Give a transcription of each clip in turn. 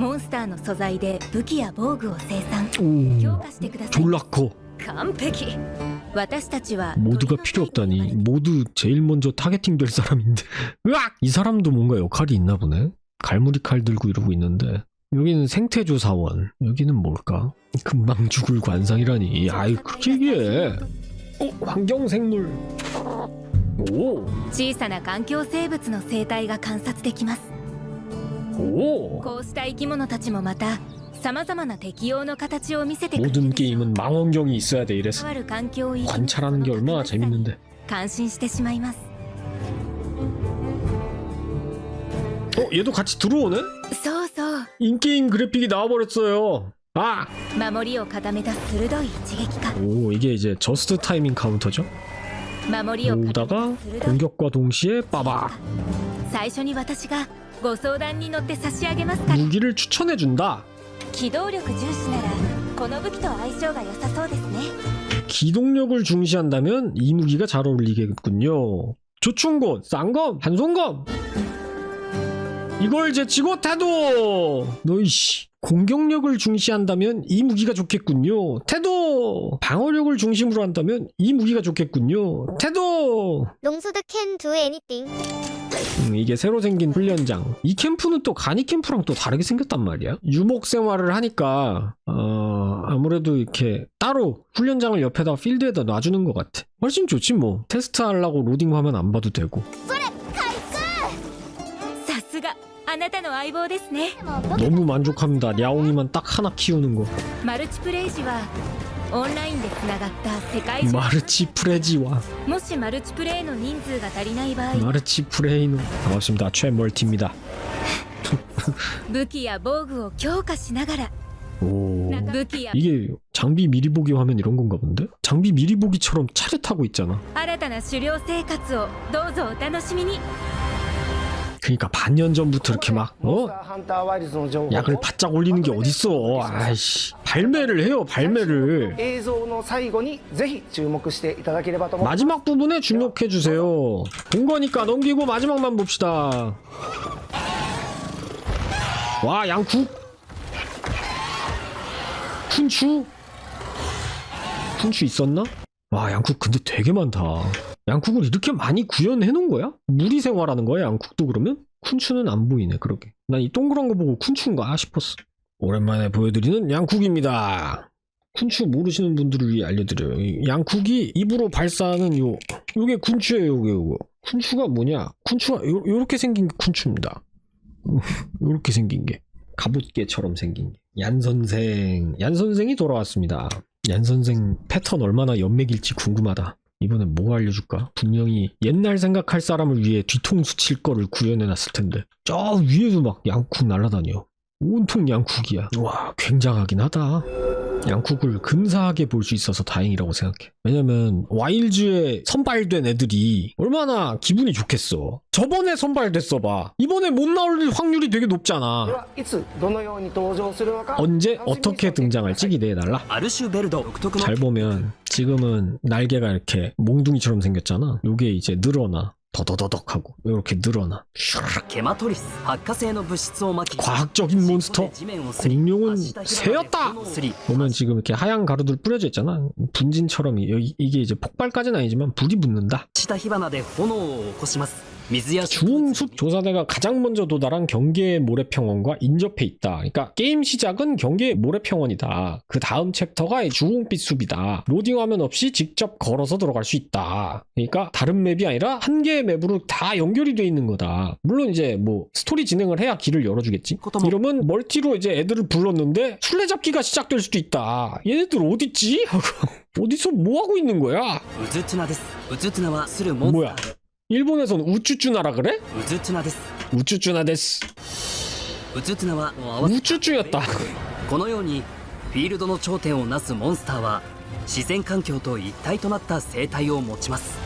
モンスターの素材で武器や防具を生産 오 強化してください 졸라 커 完璧私たちは 모두가 필요 없다니 모두 제일 먼저 타겟팅 될 사람인데 으악! 이 사람도 뭔가 역할이 있나 보네 갈무리 칼 들고 이러고 있는데 여기는 생태조사원 여기는 뭘까 금방 죽을 관상이라니 아이 그게 이게 어? 환경생물 오 小さな環境生物の生態が観察できます 오! こうした生き物たちもまた様々な適応の形を見せてくれ 모든 るでしょう 게임은 망원경이 있어야 돼 이래서 変わる環境を生き抜く 관찰하는 게 얼마나 その楽しさに 재밌는데 感心してしまいます 어? 얘도 같이 들어오네? そうそう 인게임 그래픽이 나와버렸어요 아! 守りを固めた鋭い一撃か 오 이게 이제 저스트 타이밍 카운터죠 守りを固めた 오다가 鋭い 공격과 동시에 빠박 最初に私が ご相談に乗って差し上げますから 무기를 추천해준다 機動力重視ならこの武器と相性が良さそうですね 기동력을 중시한다면 이 무기가 잘 어울리겠군요 조충곤, 쌍검, 한손검 이걸 제치고 태도 너이씨 공격력을 중시한다면 이 무기가 좋겠군요 태도 방어력을 중심으로 한다면 이 무기가 좋겠군요 태도 롱소드 can do anything. 음, 이게 새로 생긴 훈련장. 이 캠프는 또 간이 캠프랑 또 다르게 생겼단 말이야. 유목 생활을 하니까 어, 아무래도 이렇게 따로 훈련장을 옆에다 필드에다 놔주는 것 같아. 훨씬 좋지 뭐. 테스트하려고 로딩 화면 안 봐도 되고. さすがあなたの相棒ですね 너무 만족합니다. 냐옹이만 딱 하나 키우는 거. マルチプレイ時は オンラインでつながった世界中 마르치 프레지와 もしマルチプレイの人数が足りない場合 마르치 프레이노. 반갑습니다. 최멀티입니다. 武器や防具を強化しながら 오. 武器や 이게 장비 미리 보기 화면 이런 건가 본데? 장비 미리 보기처럼 차렷하고 있잖아. 新たな狩猟生活をどうぞお楽しみに 그러니까 반년 전부터 이렇게 막 어? 약을 바짝 올리는 게 어딨어. 아이씨. 발매를 해요, 발매를. 마지막 부분에 주목해 주세요. 본 거니까 넘기고 마지막만 봅시다. 와, 양쿡. 훈추. 훈추 있었나? 와, 양쿡 근데 되게 많다. 양쿡을 이렇게 많이 구현해 놓은 거야? 무리 생활하는 거야, 양쿡도 그러면? 쿤추는 안 보이네, 그렇게. 난 이 동그란 거 보고 쿤추인가 싶었어. 오랜만에 보여드리는 양쿡입니다. 쿤추 모르시는 분들을 위해 알려드려요. 이 양쿡이 입으로 발사하는 요, 요게 쿤추예요, 요게 요거. 쿤추가 뭐냐? 쿤추가 요, 요렇게 생긴 게 쿤추입니다. 요렇게 생긴 게. 갑옷개처럼 생긴 게. 얀 선생. 얀 선생이 돌아왔습니다. 얀 선생 패턴 얼마나 연맥일지 궁금하다. 이번엔 뭐 알려줄까? 분명히 옛날 생각할 사람을 위해 뒤통수 칠 거를 구현해놨을 텐데. 저 위에도 막 양쿡 날아다녀. 온통 양쿡이야. 와, 굉장하긴 하다. 양쿡을 근사하게 볼 수 있어서 다행이라고 생각해. 왜냐면 와일즈에 선발된 애들이 얼마나 기분이 좋겠어. 저번에 선발됐어 봐. 이번에 못 나올 확률이 되게 높잖아. 언제 어떻게 등장할지 기대해달라. 잘 보면 지금은 날개가 이렇게 몽둥이처럼 생겼잖아. 요게 이제 늘어나. 더더더덕 하고 이렇게 늘어나 게마토리스 박카세의 물질을 막히 과학적인 몬스터? 공룡은 새였다! 그 보면 지금 이렇게 하얀 가루들 뿌려져 있잖아. 분진처럼 이게 이제 폭발까지는 아니지만 불이 붙는다. 시다 히바나데 호노 고시마스. 주홍숲 조사대가 가장 먼저 도달한 경계의 모래평원과 인접해 있다. 그러니까 게임 시작은 경계의 모래평원이다. 그 다음 챕터가 주홍빛 숲이다. 로딩 화면 없이 직접 걸어서 들어갈 수 있다. 그러니까 다른 맵이 아니라 한 개의 맵으로 다 연결이 돼 있는 거다. 물론 이제 뭐 스토리 진행을 해야 길을 열어주겠지. 뭐 이러면 멀티로 이제 애들을 불렀는데 술래잡기가 시작될 수도 있다. 얘네들 어딨지? 어디서 뭐 하고 있는 거야? 우즈트나 우즈트나와 술을 뭐야? 일본에선 우쭈쭈나라 그래? 우쭈쭈나 데스. 우쭈쭈나 데스. 우쭈쭈나와 우쭈쭈였다. このようにフィールドの頂点をなすモンスターは自然環境と一体となった生態を持ちます。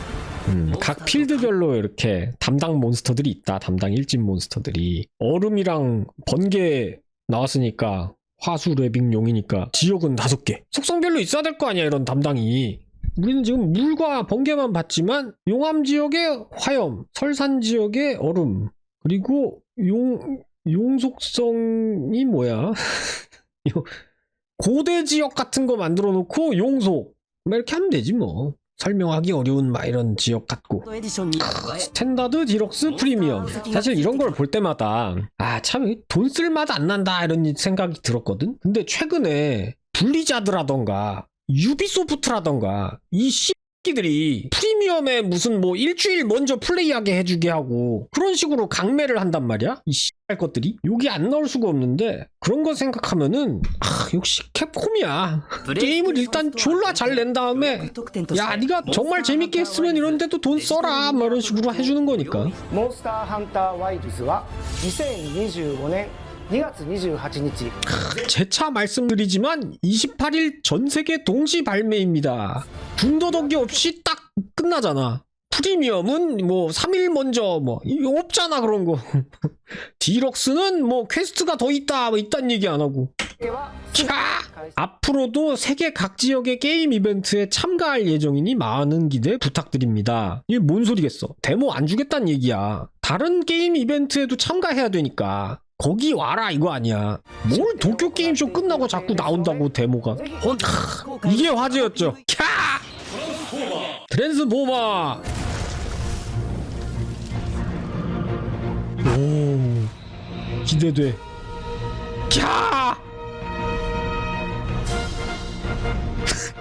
음, 각 필드별로 이렇게 담당 몬스터들이 있다. 담당 일진 몬스터들이 얼음이랑 번개 나왔으니까 화수 레빙 용이니까 지역은 다섯 개. 속성별로 있어야 될 거 아니야 이런 담당이. 우리는 지금 물과 번개만 봤지만 용암 지역의 화염, 설산 지역의 얼음, 그리고 용 용속성이 뭐야? 고대 지역 같은 거 만들어 놓고 용속. 뭐 이렇게 하면 되지 뭐. 설명하기 어려운 막 이런 지역 같고. 스탠다드 디럭스 프리미엄. 사실 이런 걸 볼 때마다 아 참 돈 쓸 맛 안 난다 이런 생각이 들었거든? 근데 최근에 블리자드라던가 유비소프트라던가 이 씨끼들이 프리미엄에 무슨 뭐 일주일 먼저 플레이하게 해주게 하고 그런 식으로 강매를 한단 말이야 이 씨발 것들이 여기 안 나올 수가 없는데 그런 거 생각하면은 아 역시 캡콤이야 게임을 일단 졸라 잘 낸 다음에 야 네가 정말 재밌게 했으면 이런 데도 돈 써라 뭐 이런 식으로 해주는 거니까 モンスターハンターワイルズは2025年 2月28日 재차 말씀드리지만 28일 전 세계 동시 발매입니다. 군더더기 없이 딱 끝나잖아. 프리미엄은 뭐 3일 먼저 뭐 이거 없잖아 그런 거. 디럭스는 뭐 퀘스트가 더 있다 뭐 있단 얘기 안 하고 캬 앞으로도 세계 각 지역의 게임 이벤트에 참가할 예정이니 많은 기대 부탁드립니다 이게 뭔 소리겠어 데모 안 주겠단얘기야 다른 게임 이벤트에도 참가해야 되니까. 거기 와라 이거 아니야. 뭘 네. 도쿄 게임쇼 끝나고 자꾸 나온다고 데모가. 어, 캬, 이게 화제였죠. 캬! 트랜스포머! 오 기대돼. 캬!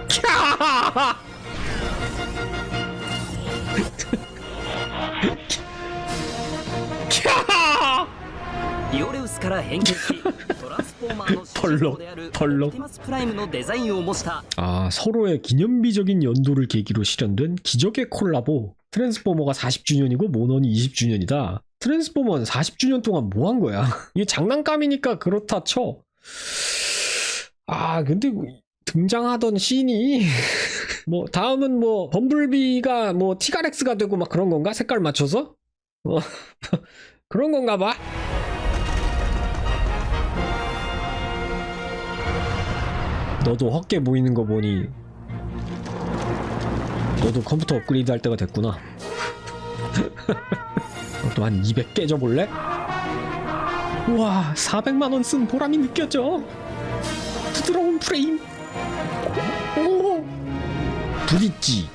캬! スから変形しトランスフォーマーの主人公であるオプ 펄럭 ティマスプライムのデザインを模した 아, 서로의 기념비적인 연도를 계기로 실현된 기적의 콜라보. 트랜스포머가 40주년이고 모넌이 20주년이다. 트랜스포머는 40주년 동안 뭐 한 거야? 이게 장난감이니까 그렇다 쳐. 아, 근데 등장하던 씬이 뭐 다음은 뭐 범블비가 뭐 티가렉스가 되고 막 그런 건가? 색깔 맞춰서? 어, 그런 건가 봐. 너도 헛게 보이는 거 보니 너도 컴퓨터 업그레이드 할 때가 됐구나. 너도 한200 깨져볼래? 우와 400만원 쓴 보람이 느껴져. 부드러운 프레임. 오 브릿지.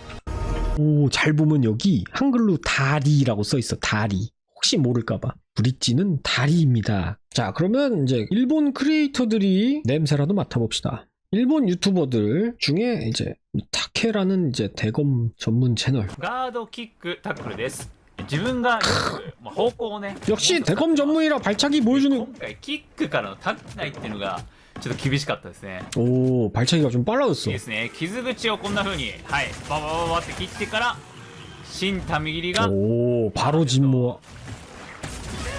오잘 보면 여기 한글로 다리라고 써있어 다리. 혹시 모를까봐. 브릿지는 다리입니다. 자 그러면 이제 일본 크리에이터들이 냄새라도 맡아봅시다 일본 유튜버들 중에 이제 타케라는 이제 대검 전문 채널 ガードキックタックルです自分がよくまあ方向をね 역시 대검 전문이라 발차기 今 보여주는 回キックからのタックないっていうのがちょっと厳しかったですね 오 발차기가 좀 빨라졌어 いいですね傷口をこんな風にはいバババババって切ってから新ため切りが 오 바로 진모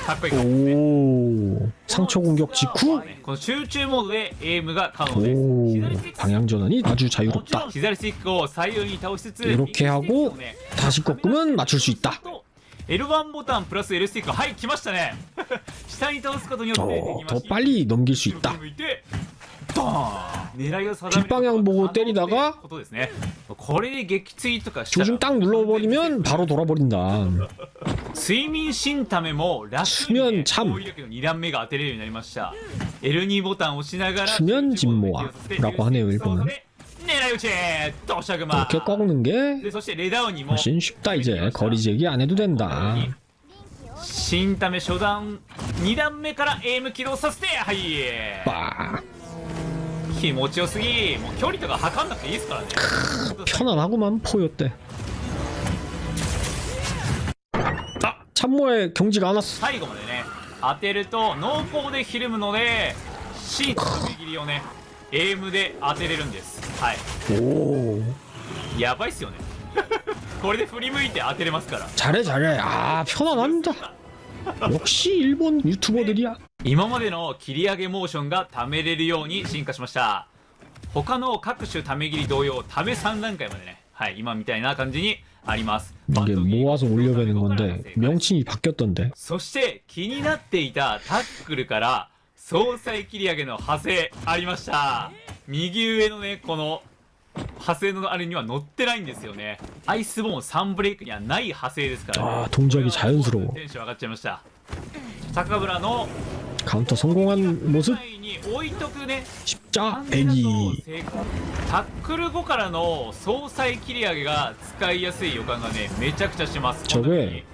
かっこいいかもですね 오 상처 공격 직후 この集中モードでエイムが可能です 오 左スティック 방향 전환이 아주 もちろ 자유롭다 ん左スティックを左右に倒しつつ 이렇게 하고 右スティックをね 다시 꺾으면 맞출 수 있다 L1 ボタンプラス L スティックはい来ましたね下に倒すことによって 어, 敵 더 マシン 빨리 넘길 수 있다 向いて ドーン狙いを定める 뒷방향 보고 때리다가 ことですねこれで撃墜とかしたら 조준 딱 눌러버리면 바로 돌아버린다 睡眠新ためも楽に、 수면 ね、 참 攻撃力の2段目が当てれるようになりました L2 ボタンを押しながら 수면 진모아라고 하네요, 일본은. 狙い撃ちドシャグマ 이렇게 꺾는 게 でそしてレダウンにも 훨씬 쉽다 이제 거리 제기 안 해도 된다 新ため初段2段目からエイム起動させてはい 빠 気持ちよすぎもう距離とか測んなくていいですからね 편안하구만 포효 때 아! 참모의 경지가 안 왔어 最後までね当てると濃厚でひるむのでシートの切りをねエイムで当てれるんですはい 오 やばいっすよねこれで振り向いて当てれますから 잘해 잘해 아 편안합니다 역시 일본 유튜버들이야 今までの切り上げモーションがためれるように進化しました他の各種ため切り同様ため3段階までねはい今みたいな感じにあります 이게 모아서 올려배는 건데 명칭이 바뀌었던데 そして気になっていたタックルから総裁切り上げの派生ありました右上のねこの派生のあれには載ってないんですよねアイスボーン3ブレイクにはない派生ですから、ね、 아 동작이 자연스러워 テンション上がっちゃいました高村の 카운터 성공한 모습 前に置いとくね 십자 完全だと 애기 成功タックル後からの総裁切り上げが使いやすい予感がねめちゃくちゃします저게 この時に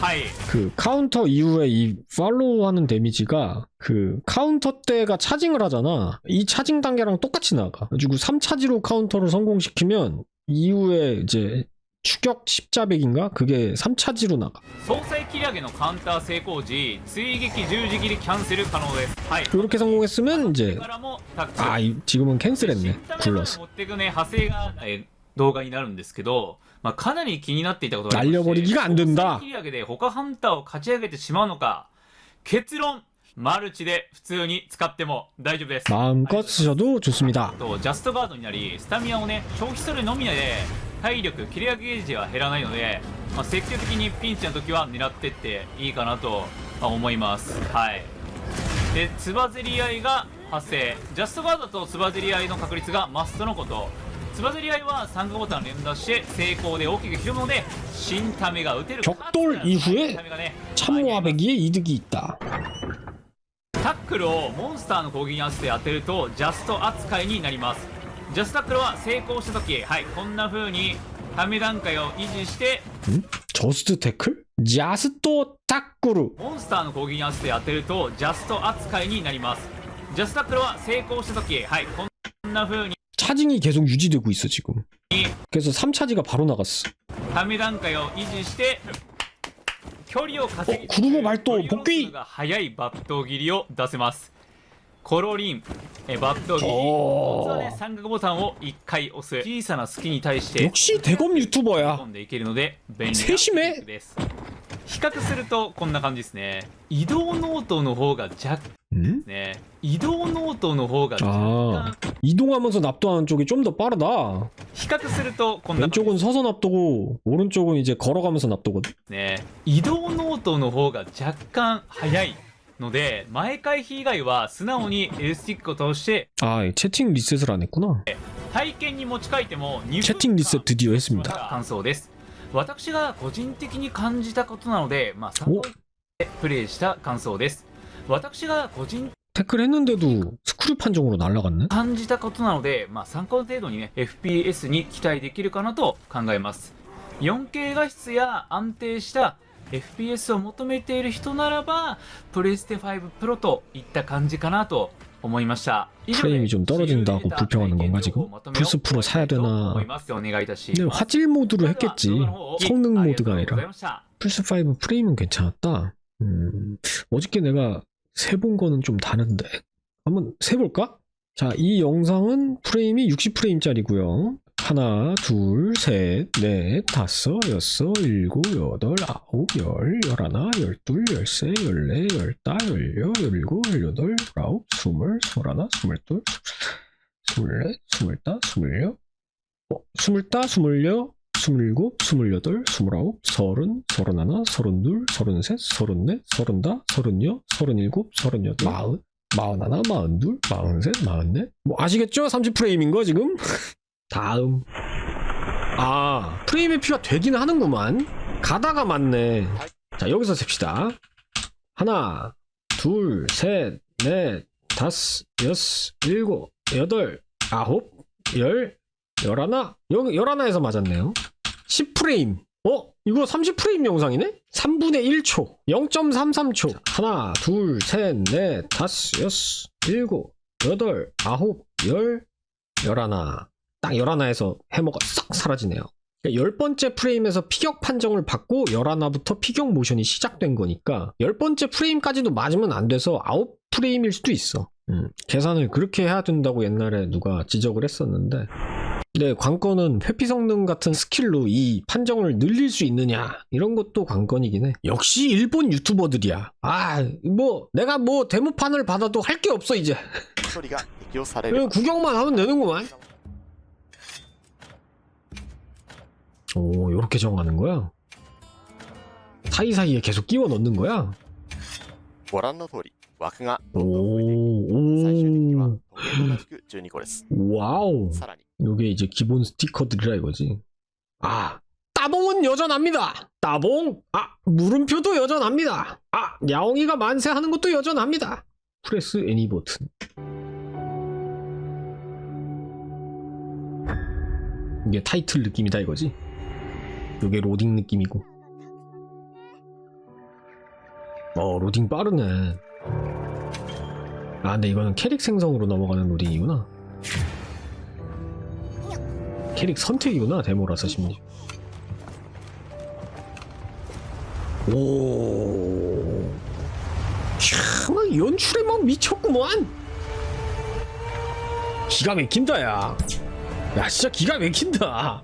はい 그 카운터 이후에 이 팔로우 하는 데미지가 그 카운터 때가 차징을 하잖아. 이 차징 단계랑 똑같이 나가. 그리고 3차지로 카운터를 성공시키면 이후에 이제 추격 십자백인가? 그게 3차지로 나가. 総裁切り上げのカウンター成功時追撃十字切りキャンセル可能ですはい 그렇게 성공했으면 이제 からもタックル 아 이- 지금은 캔슬했네. 新 굴러서. 持っていくね派生がえ動画になるんですけど、まあ、かなり気になっていたことがありまして 날려버리기가 안 된다. 切り上げで他ハンターを勝ち上げてしまうのか結論マルチで普通に使っても大丈夫です 마음껏 쓰셔도 좋습니다. とジャストガードになりスタミナをね消費するのみで 体力切り上げゲージは減らないので、まあ、積極的にピンチの時は狙ってっていいかなとまあ思いますはいでつばぜり合いが発生ジャストガードとつばぜり合いの確率がマストのことつばぜり合いは参加ボタンを連打して成功で大きく広むので新タメが打てる 격돌 이후에 新タメがね 참모아배기에 이득이 있다. タックルをモンスターの攻撃に合わせて当てるとジャスト扱いになります ジャストタックルは成功した時はいこんな風にため段階を維持して 저스트 태클? 자스토 타꾸르. モンスターの攻撃に合わせて当てるとジャスト扱いになりますジャストタックルは成功した時はいこんな風に 차징이 계속 유지되고 있어 지금. 그래서 3차지가 바로 나갔어. ため段階を維持して距離を稼ぎおクルモバルト距離を복귀 するのが速いバット切りを出せます コロリンえバット切りおーコツはね三角ボタンを1回押す小さな隙に対して 역시 대검 유튜버야. 飛んでいけるので便利なセシメテクニックです比較するとこんな感じですね移動ノートの方が若干 음? ね移動ノートの方が若 아 干 이동하면서 납도하는 쪽이 좀 더 빠르다. 比較するとこんな感じ 왼쪽은 서서 납도고 오른쪽은 이제 걸어가면서 납도거든. ね移動ノートの方が若干早い ので前回避以外は素直に L スティックを通して 아 채팅 리셋을 안 했구나. 体験に持ち帰っても2 채팅 리셋 드디어 했습니다. 感想です私が個人的に感じたことなのでまあ参考にしてプレイした感想です私が個人 태클 했는데도 스크류 판정으로 날라갔네. 感じたことなので、まあ、参考程度にね FPS に期待できるかなと考えます 4K 画質や安定した FPS を求めている人ならばプレステ5 Pro といった感じかなと思いました以上で 프레임이 좀 떨어진다고 불평하는 건가, 지금? 플스 프로 사야 되나? お願いいたし 근데 화질 모드로 했겠지. 성능 모드가 아니라. した。 플스5 프레임은 괜찮았다. 음, 어저께 내가 세본 거는 좀 다른데. 한번 세볼까? 자, 이 영상은 프레임이 60프레임짜리고요. 하나, 둘, 셋, 넷, 다섯, 여섯, 일곱, 여덟, 아홉, 열, 열하나, 열둘, 열세, 열네, 열다, 열여, 열일곱, 열여덟, 열아홉, 스물, 스물하나, 스물둘, 스물넷, 스물다, 스물여, 어, 스물다, 스물여, 스물일곱, 스물여덟, 스물아홉, 서른, 서른하나, 서른둘, 서른셋, 서른넷, 서른다, 서른여, 서른일곱, 서른여덟, 마흔, 마흔하나, 마흔둘, 마흔셋, 마흔넷. 뭐 아시겠죠? 30프레임인 거 지금? 다음. 아, 프레임의 피가 되긴 하는구만. 가다가 맞네. 자, 여기서 셉시다. 하나, 둘, 셋, 넷, 다섯, 여섯, 일곱, 여덟, 아홉, 열, 열하나? 여기 열하나에서 맞았네요. 10프레임. 어? 이거 30프레임 영상이네? 3분의 1초. 0.33초. 하나, 둘, 셋, 넷, 다섯, 여섯, 일곱, 여덟, 아홉, 열, 열하나. 딱 열하나에서 해머가 싹 사라지네요. 그러니까 10번째 프레임에서 피격 판정을 받고 11부터 피격 모션이 시작된 거니까 10번째 프레임까지도 맞으면 안 돼서 9프레임일 수도 있어. 음, 계산을 그렇게 해야 된다고 옛날에 누가 지적을 했었는데. 네, 관건은 회피 성능 같은 스킬로 이 판정을 늘릴 수 있느냐 이런 것도 관건이긴 해. 역시 일본 유튜버들이야. 아 뭐 내가 뭐 데모판을 받아도 할 게 없어 이제. 그리고 구경만 하면 되는구만. 오, 요렇게 정하는 거야? 사이사이에 계속 끼워 넣는 거야? ご覧の通り枠が 오, 最終的には 오, 時計と同じく12個です 와우. さらに 요게 이제 기본 스티커들이라 이거지. 아, 따봉은 여전합니다. 따봉. 아, 물음표도 여전합니다. 아, 야옹이가 만세하는 것도 여전합니다. 프레스 애니 버튼. 이게 타이틀 느낌이다 이거지? 요게 로딩 느낌이고. 어, 로딩 빠르네. 아, 근데 이거는 캐릭 생성으로 넘어가는 로딩이구나. 캐릭 선택이구나, 데모라서 심지어. 오. 참, 연출에 막 미쳤구만! 기가 막힌다, 야. 야, 진짜 기가 막힌다.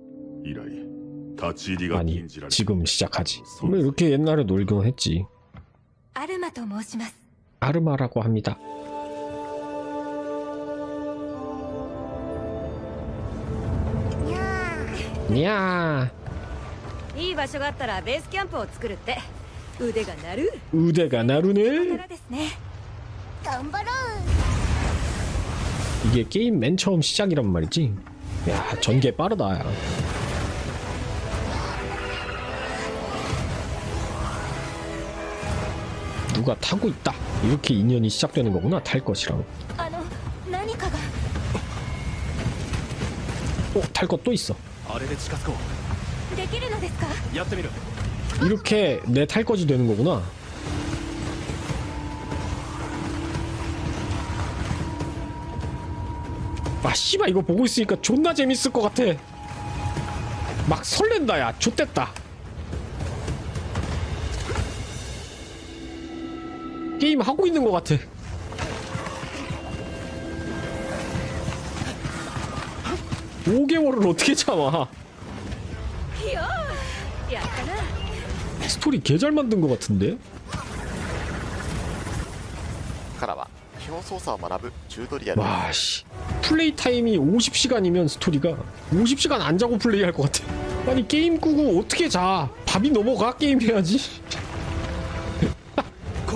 以来立ち入りが 아니, 禁じられ 지금 시작하지. 뭐 이렇게 옛날에 놀긴 했지. アルマと申します 아르마라고 합니다. にゃ 냐 いい場所があったらベースキャンプを作るって腕が鳴る 의대가 か 나르네. らですねー頑張ろう 이게 게임 맨 처음 시작이란 말이지. 야, 전개 빠르다. 야. 누가 타고 있다. 이렇게 인연이 시작되는 거구나. 탈 것이랑 어? 탈 것 또 있어. 이렇게 내 탈 것이 되는 거구나. 아 씨발 이거 보고 있으니까 존나 재밌을 것 같아. 막 설렌다 야. 좆됐다. 게임 하고 있는 것 같아. 5개월을 어떻게 참아? 스토리 개 잘 만든 것 같은데? 와 씨. 플레이 타임이 50시간이면 스토리가 50시간 안 자고 플레이할 것 같아. 아니 게임 끄고 어떻게 자? 밥이 넘어가 게임 해야지.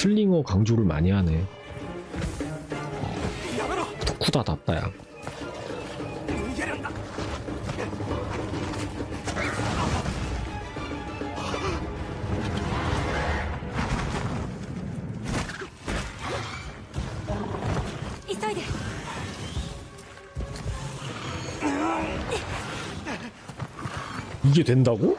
슬링어 강조를 많이 하네. 토쿠다답다 야. 이게 된다고?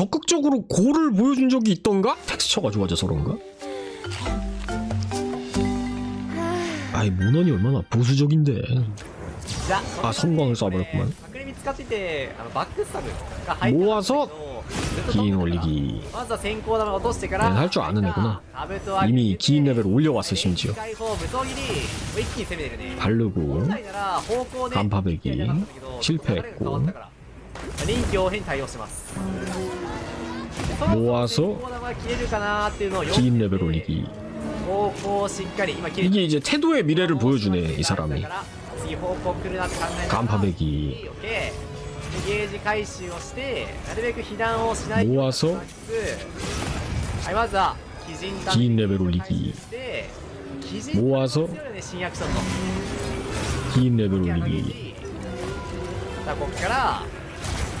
적극적으로 고를 보여준 적이 있던가? 텍스처가 좋아져서 그런가? 아이 모넌이 얼마나 보수적인데 じゃあ 아 성광을 쏴버렸구만 隠れ見つかっててあのバックスタブが入って 모아서 ずっと取 기인 ってたから 올리기 まずは先行玉を落としてから 네, 할줄 아는 애구나. 兜を上げて 이미 기인 레벨 올려왔어 심지어 解放無双切りもう一気に攻めてるね 바르고 本来なら方向で 간파배기 やりたかったんだけど 실패했고 流れが変わったから臨機応変に対応してます 모아서 긴 레벨 올리기. 이게 이제 태도의 미래를 보여주네 이 사람이. 간파배기. 모아서 긴 레벨 올리기. 모아서 긴 레벨 올리기. 撃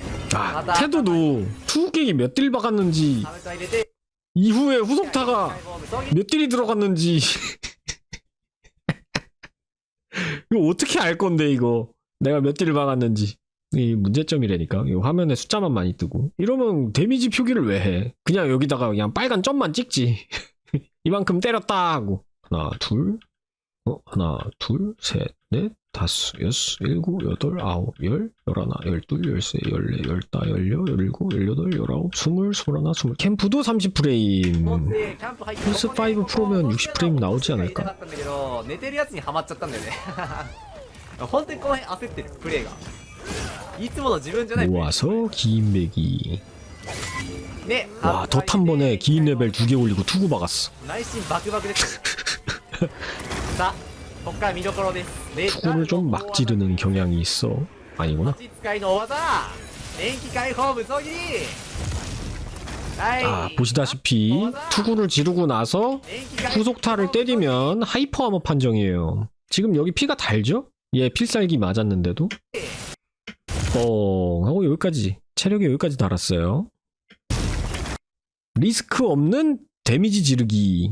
아, 태도도 투게이 몇 딜 박았는지 이후에 후속타가 몇 딜이 들어갔는지. 이거 어떻게 알 건데 이거? 내가 몇 딜을 박았는지. 이 문제점이라니까. 이 화면에 숫자만 많이 뜨고. 이러면 데미지 표기를 왜 해? 그냥 여기다가 그냥 빨간 점만 찍지. 이만큼 때렸다 하고. 하나 둘. 어, 하나 둘 셋 넷. 다섯 여섯 일곱 여덟 아홉 열 열하나 열둘 열세 열네 열다 열여 열일곱 열여덟 열아홉 스물 스물하나 스물 캠프도 30프레임 持ってキャンプ入って 플스 5 프로면 60フレーム나오지않을까 入れたかったんだけど寝てるやつにはまっちゃったんだよね本当にこの辺焦ってるプレイがいつもの自分じゃないプレイ 모아서 긴 배기 ね 와 덧 한 번에 긴 레벨 두 개 올리고 투구 박았어 内心バクバクですさ 투구를 좀 막 지르는 경향이 있어. 아니구나. 아, 보시다시피 투구를 지르고 나서 후속타를 때리면 하이퍼아머 판정이에요. 지금 여기 피가 달죠? 얘 필살기 맞았는데도 뻥 하고 여기까지 체력이 여기까지 달았어요. 리스크 없는 데미지 지르기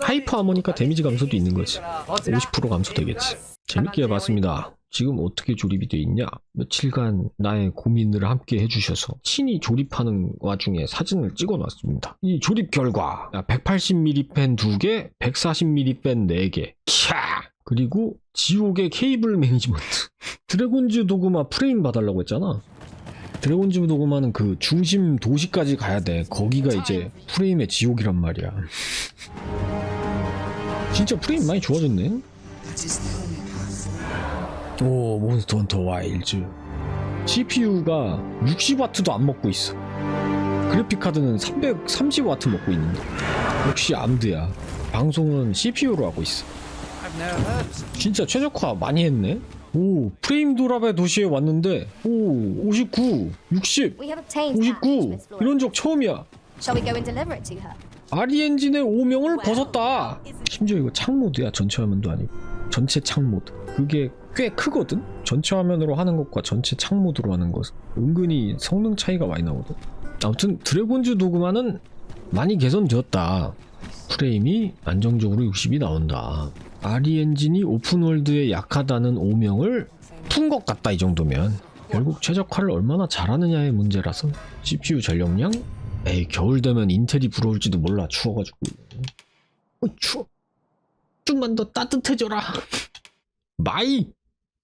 하이퍼 하모니까 데미지 감소도 있는 거지. 50% 감소되겠지. 재밌게 해봤습니다. 지금 어떻게 조립이 돼 있냐? 며칠간 나의 고민을 함께 해주셔서 친히 조립하는 와중에 사진을 찍어놨습니다. 이 조립 결과 180mm 펜 2개, 140mm 펜 4개. 캬! 그리고 지옥의 케이블 매니지먼트. 드래곤즈 도그마 프레임 봐달라고 했잖아. 드래곤즈 도그마는 그 중심 도시까지 가야 돼. 거기가 이제 프레임의 지옥이란 말이야. 진짜 프레임 많이 좋아졌네. 오 몬스터 헌터 와일즈 CPU가 60W도 안 먹고 있어. 그래픽 카드는 330W 먹고 있는데. 역시 암드야. 방송은 CPU로 하고 있어. 진짜 최적화 많이 했네 오 프레임 드랍의 도시에 왔는데 오 59, 60, We have obtained 59 이런 적 처음이야 Shall we go and deliver it to her? 아리 엔진의 오명을 벗었다. 심지어 이거 창모드야 전체 화면도 아니고 전체 창모드. 그게 꽤 크거든. 전체 화면으로 하는 것과 전체 창모드로 하는 것 은근히 성능 차이가 많이 나거든. 아무튼 드래곤즈 도그마는 많이 개선되었다. 프레임이 안정적으로 60이 나온다. 아리 엔진이 오픈월드에 약하다는 오명을 푼 것 같다 이 정도면. 결국 최적화를 얼마나 잘하느냐의 문제라서 CPU 전력량? 에이 겨울 되면 인텔이 부러울지도 몰라. 추워가지고. 어 추워. 좀만 더 따뜻해져라. 마이